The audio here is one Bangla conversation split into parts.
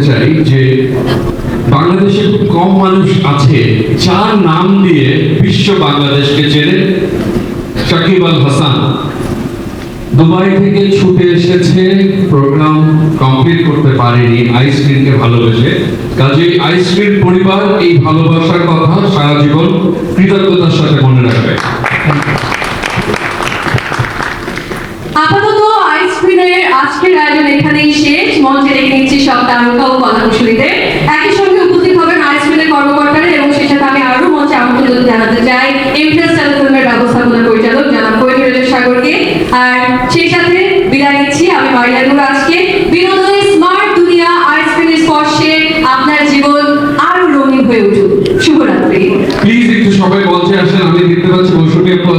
বলতে চাই যে বাংলাদেশে খুব কম মানুষ আছে চার নাম দিয়ে বিশ্ব বাংলাদেশকে চেনে সাকিব আল হাসান। দুবাই থেকে ছুটে এসেছে প্রোগ্রাম কমপ্লিট করতে পারেনি আইসক্রিমকে ভালোবেসে। কাজে আইসক্রিম পরিবার এই ভালোবাসার কথা সারা জীবন কৃতজ্ঞতার সাথে মনে রাখবে। আপাতত আইসক্রিমের আজকের আয়োজন এখানেই শেষ। মঞ্চে রেখে নিচ্ছি সব তারকা একই সঙ্গে উপস্থিত হবেন কর্মকর্তারা এবং সেই সাথে আমি মঞ্চে জানাতে চাই। ইমপ্রেস ব্যবস্থাপনা পরিচালক কৈফিরুল সাগরকে। আর সেই সাথে বিদায় নিচ্ছি আমি আজকে। বিনোদনের স্মার্ট দুনিয়া স্পর্শে আপনার জীবন রঙিন হয়ে উঠুক। শুভরাত্রি। প্লিজ একটু সবাই মঞ্চে আসেন আমি দেখতে পাচ্ছি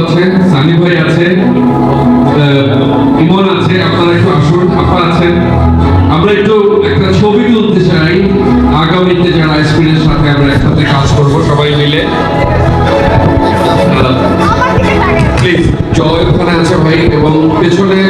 আছে, সানি ভাই আছে ইমন আছে, আপনারা একটু আসুন, আপা আছেন। আমরা একটু প্লিজ জয় ওখানে আছে ভাই এবং পেছনে